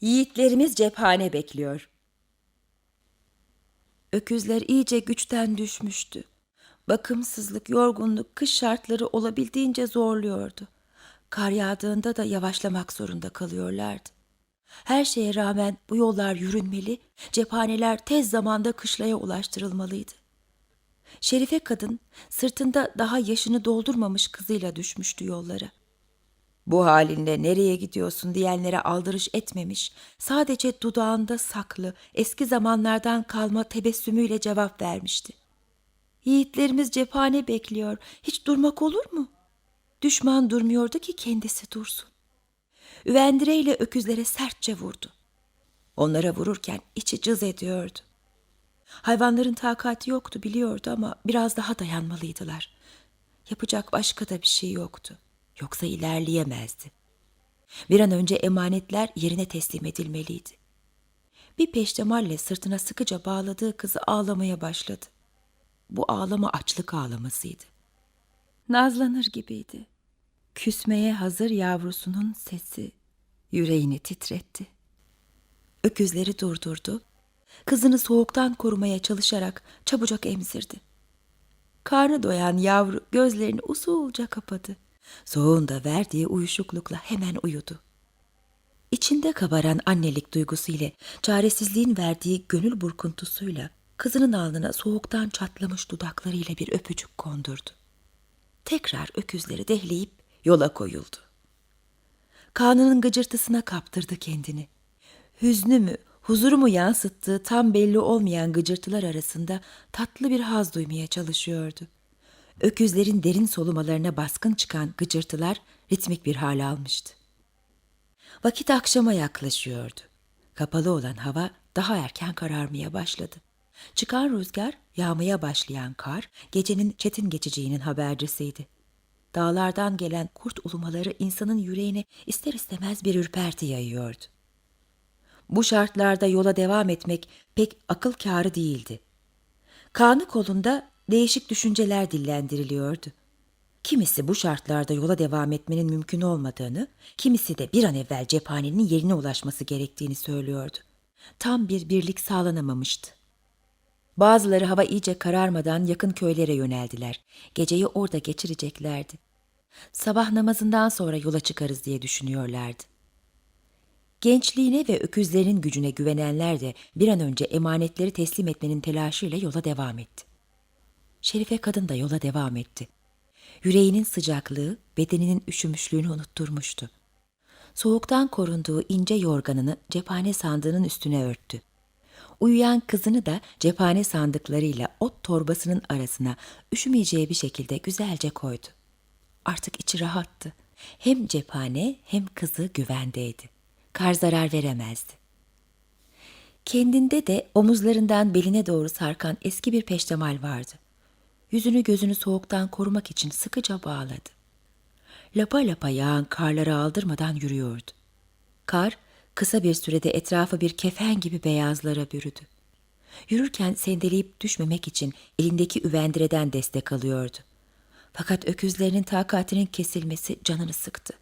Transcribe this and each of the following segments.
Yiğitlerimiz cephane bekliyor. Öküzler iyice güçten düşmüştü. Bakımsızlık, yorgunluk, kış şartları olabildiğince zorluyordu. Kar yağdığında da yavaşlamak zorunda kalıyorlardı. Her şeye rağmen bu yollar yürünmeli, cephaneler tez zamanda kışlaya ulaştırılmalıydı. Şerife kadın sırtında daha yaşını doldurmamış kızıyla düşmüştü yollara. Bu halinle nereye gidiyorsun diyenlere aldırış etmemiş, sadece dudağında saklı, eski zamanlardan kalma tebessümüyle cevap vermişti. Yiğitlerimiz cephane bekliyor, hiç durmak olur mu? Düşman durmuyordu ki kendisi dursun. Üvendireyle öküzlere sertçe vurdu. Onlara vururken içi cız ediyordu. Hayvanların takati yoktu biliyordu ama biraz daha dayanmalıydılar. Yapacak başka da bir şey yoktu. Yoksa ilerleyemezdi. Bir an önce emanetler yerine teslim edilmeliydi. Bir peştemalle sırtına sıkıca bağladığı kızı ağlamaya başladı. Bu ağlama açlık ağlamasıydı. Nazlanır gibiydi. Küsmeye hazır yavrusunun sesi yüreğini titretti. Öküzleri durdurdu. Kızını soğuktan korumaya çalışarak çabucak emzirdi. Karnı doyan yavru gözlerini usulca kapadı. Soğuğun da verdiği uyuşuklukla hemen uyudu. İçinde kabaran annelik duygusu ile çaresizliğin verdiği gönül burkuntusuyla kızının alnına soğuktan çatlamış dudaklarıyla bir öpücük kondurdu. Tekrar öküzleri dehleyip yola koyuldu. Kanının gıcırtısına kaptırdı kendini. Hüznü mü, huzuru mu yansıttığı tam belli olmayan gıcırtılar arasında tatlı bir haz duymaya çalışıyordu. Öküzlerin derin solumalarına baskın çıkan gıcırtılar ritmik bir hal almıştı. Vakit akşama yaklaşıyordu. Kapalı olan hava daha erken kararmaya başladı. Çıkan rüzgar, yağmaya başlayan kar, gecenin çetin geçeceğinin habercisiydi. Dağlardan gelen kurt ulumaları insanın yüreğine ister istemez bir ürperti yayıyordu. Bu şartlarda yola devam etmek pek akıl kârı değildi. Kanı kolunda değişik düşünceler dillendiriliyordu. Kimisi bu şartlarda yola devam etmenin mümkün olmadığını, kimisi de bir an evvel cephanenin yerine ulaşması gerektiğini söylüyordu. Tam bir birlik sağlanamamıştı. Bazıları hava iyice kararmadan yakın köylere yöneldiler. Geceyi orada geçireceklerdi. Sabah namazından sonra yola çıkarız diye düşünüyorlardı. Gençliğine ve öküzlerin gücüne güvenenler de bir an önce emanetleri teslim etmenin telaşıyla yola devam etti. Şerife kadın da yola devam etti. Yüreğinin sıcaklığı bedeninin üşümüşlüğünü unutturmuştu. Soğuktan korunduğu ince yorganını cephane sandığının üstüne örttü. Uyuyan kızını da cephane sandıklarıyla ot torbasının arasına üşümeyeceği bir şekilde güzelce koydu. Artık içi rahattı. Hem cephane hem kızı güvendeydi. Kar zarar veremezdi. Kendinde de omuzlarından beline doğru sarkan eski bir peştemal vardı. Yüzünü gözünü soğuktan korumak için sıkıca bağladı. Lapa lapa yağan karları aldırmadan yürüyordu. Kar kısa bir sürede etrafı bir kefen gibi beyazlara bürüdü. Yürürken sendeleyip düşmemek için elindeki üvendireden destek alıyordu. Fakat öküzlerinin takatinin kesilmesi canını sıktı.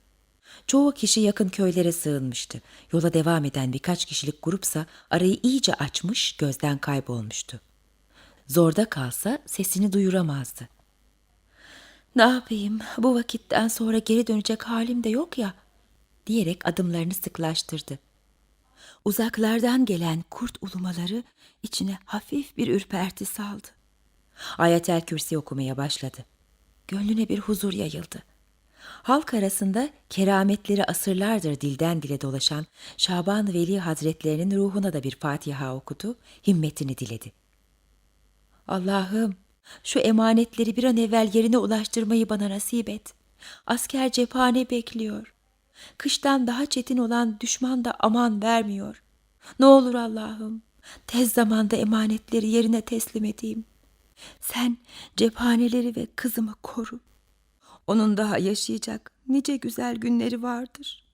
Çoğu kişi yakın köylere sığınmıştı. Yola devam eden birkaç kişilik grupsa arayı iyice açmış, gözden kaybolmuştu. Zorda kalsa sesini duyuramazdı. Ne yapayım, bu vakitten sonra geri dönecek halim de yok ya, diyerek adımlarını sıklaştırdı. Uzaklardan gelen kurt ulumaları içine hafif bir ürperti saldı. Ayetel Kürsi okumaya başladı. Gönlüne bir huzur yayıldı. Halk arasında kerametleri asırlardır dilden dile dolaşan Şaban Veli Hazretlerinin ruhuna da bir Fatiha okudu, himmetini diledi. Allah'ım şu emanetleri bir an evvel yerine ulaştırmayı bana nasip et. Asker cephane bekliyor. Kıştan daha çetin olan düşman da aman vermiyor. Ne olur Allah'ım tez zamanda emanetleri yerine teslim edeyim. Sen cephaneleri ve kızımı koru. Onun daha yaşayacak nice güzel günleri vardır.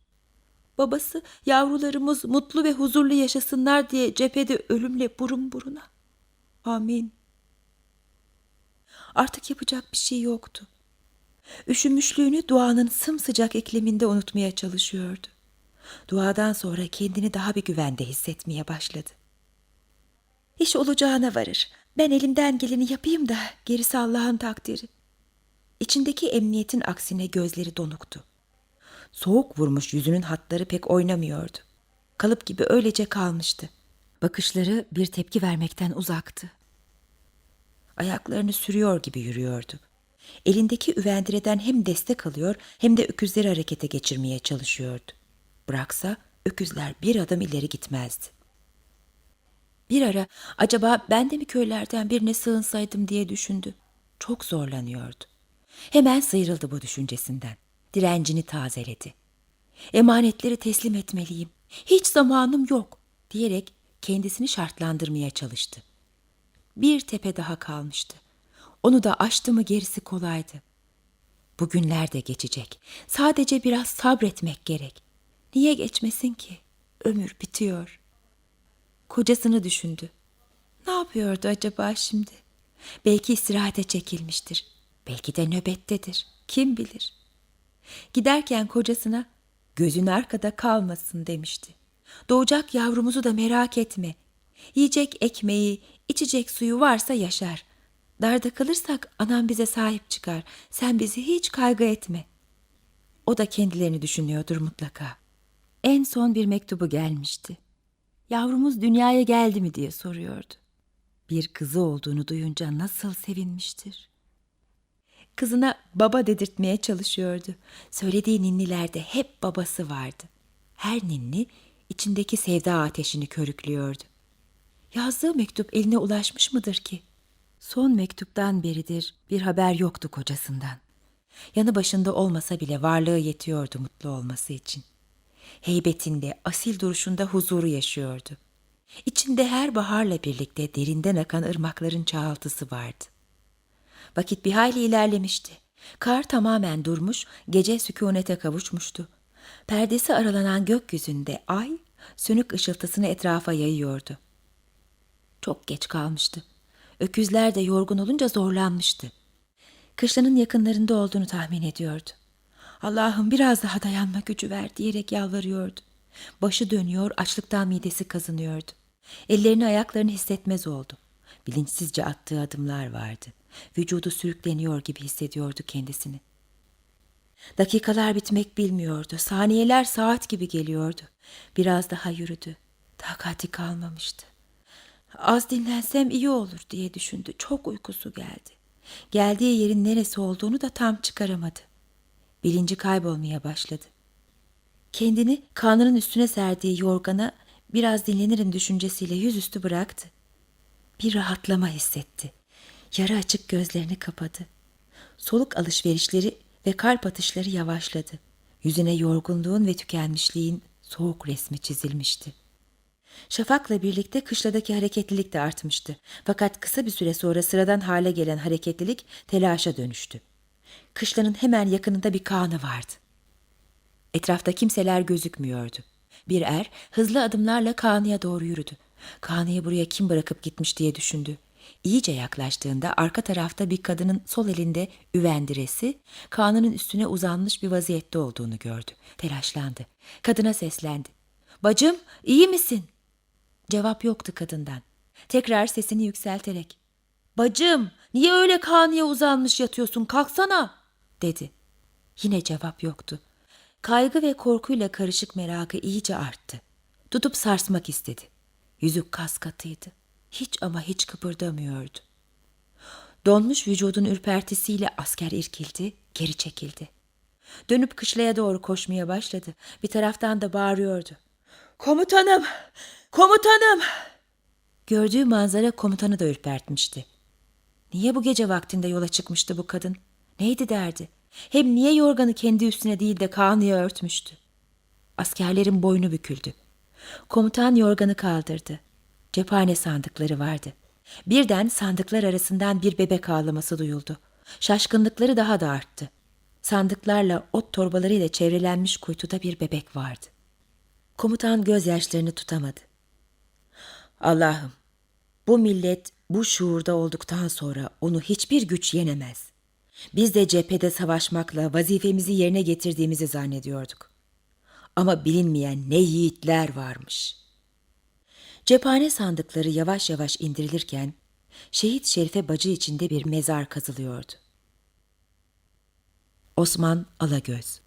Babası yavrularımız mutlu ve huzurlu yaşasınlar diye cephede ölümle burun buruna. Amin. Artık yapacak bir şey yoktu. Üşümüşlüğünü duanın sımsıcak ekleminde unutmaya çalışıyordu. Duadan sonra kendini daha bir güvende hissetmeye başladı. İş olacağına varır. Ben elimden geleni yapayım da gerisi Allah'ın takdiri. İçindeki emniyetin aksine gözleri donuktu. Soğuk vurmuş yüzünün hatları pek oynamıyordu. Kalıp gibi öylece kalmıştı. Bakışları bir tepki vermekten uzaktı. Ayaklarını sürüyor gibi yürüyordu. Elindeki üvendireden hem destek alıyor hem de öküzleri harekete geçirmeye çalışıyordu. Bıraksa öküzler bir adım ileri gitmezdi. Bir ara acaba ben de mi köylerden birine sığınsaydım diye düşündü. Çok zorlanıyordu. Hemen sıyrıldı bu düşüncesinden. Direncini tazeledi. Emanetleri teslim etmeliyim. Hiç zamanım yok diyerek kendisini şartlandırmaya çalıştı. Bir tepe daha kalmıştı. Onu da aştı mı gerisi kolaydı. Bugünler de geçecek. Sadece biraz sabretmek gerek. Niye geçmesin ki? Ömür bitiyor. Kocasını düşündü. Ne yapıyordu acaba şimdi? Belki istirahate çekilmiştir. Belki de nöbettedir. Kim bilir? Giderken kocasına gözün arkada kalmasın demişti. Doğacak yavrumuzu da merak etme. Yiyecek ekmeği, içecek suyu varsa yaşar. Darda kalırsak anam bize sahip çıkar. Sen bizi hiç kaygı etme. O da kendilerini düşünüyordur mutlaka. En son bir mektubu gelmişti. Yavrumuz dünyaya geldi mi diye soruyordu. Bir kızı olduğunu duyunca nasıl sevinmiştir. Kızına baba dedirtmeye çalışıyordu. Söylediği ninnilerde hep babası vardı. Her ninni içindeki sevda ateşini körüklüyordu. Yazdığı mektup eline ulaşmış mıdır ki? Son mektuptan beridir bir haber yoktu kocasından. Yanı başında olmasa bile varlığı yetiyordu mutlu olması için. Heybetinde, asil duruşunda huzuru yaşıyordu. İçinde her baharla birlikte derinden akan ırmakların çağaltısı vardı. Vakit bir hayli ilerlemişti. Kar tamamen durmuş, gece sükunete kavuşmuştu. Perdesi aralanan gökyüzünde ay, sönük ışıltısını etrafa yayıyordu. Çok geç kalmıştı. Öküzler de yorgun olunca zorlanmıştı. Kışlanın yakınlarında olduğunu tahmin ediyordu. Allah'ım biraz daha dayanma gücü ver diyerek yalvarıyordu. Başı dönüyor, açlıktan midesi kazınıyordu. Ellerini ayaklarını hissetmez oldu. Bilinçsizce attığı adımlar vardı. Vücudu sürükleniyor gibi hissediyordu kendisini. Dakikalar bitmek bilmiyordu. Saniyeler saat gibi geliyordu. Biraz daha yürüdü. Takati kalmamıştı. Az dinlensem iyi olur diye düşündü. Çok uykusu geldi. Geldiği yerin neresi olduğunu da tam çıkaramadı. Bilinci kaybolmaya başladı. Kendini karnının üstüne serdiği yorgana biraz dinlenirim düşüncesiyle yüzüstü bıraktı. Bir rahatlama hissetti. Yarı açık gözlerini kapadı. Soluk alışverişleri ve kalp atışları yavaşladı. Yüzüne yorgunluğun ve tükenmişliğin soğuk resmi çizilmişti. Şafak'la birlikte kışladaki hareketlilik de artmıştı. Fakat kısa bir süre sonra sıradan hale gelen hareketlilik telaşa dönüştü. Kışlanın hemen yakınında bir kağnı vardı. Etrafta kimseler gözükmüyordu. Bir er hızlı adımlarla Kaan'ıya doğru yürüdü. Kaan'ı buraya kim bırakıp gitmiş diye düşündü. İyice yaklaştığında arka tarafta bir kadının sol elinde üvendiresi, Kaan'ın üstüne uzanmış bir vaziyette olduğunu gördü. Telaşlandı. Kadına seslendi. Bacım iyi misin? Cevap yoktu kadından. Tekrar sesini yükselterek. Bacım niye öyle Kaan'ıya uzanmış yatıyorsun kalksana dedi. Yine cevap yoktu. Kaygı ve korkuyla karışık merakı iyice arttı. Tutup sarsmak istedi. Yüzük kas katıydı. Hiç ama hiç kıpırdamıyordu. Donmuş vücudun ürpertisiyle asker irkildi, geri çekildi. Dönüp kışlaya doğru koşmaya başladı. Bir taraftan da bağırıyordu. Komutanım! Komutanım! Gördüğü manzara komutanı da ürpertmişti. Niye bu gece vaktinde yola çıkmıştı bu kadın? Neydi derdi? Hem niye yorganı kendi üstüne değil de Kaan'ıya örtmüştü? Askerlerin boynu büküldü. Komutan yorganı kaldırdı. Cephane sandıkları vardı. Birden sandıklar arasından bir bebek ağlaması duyuldu. Şaşkınlıkları daha da arttı. Sandıklarla ot torbalarıyla çevrelenmiş kuytuda bir bebek vardı. Komutan gözyaşlarını tutamadı. Allah'ım, bu millet bu şuurda olduktan sonra onu hiçbir güç yenemez. Biz de cephede savaşmakla vazifemizi yerine getirdiğimizi zannediyorduk. Ama bilinmeyen ne yiğitler varmış. Cephane sandıkları yavaş yavaş indirilirken şehit Şerife bacı içinde bir mezar kazılıyordu. Osman Alagöz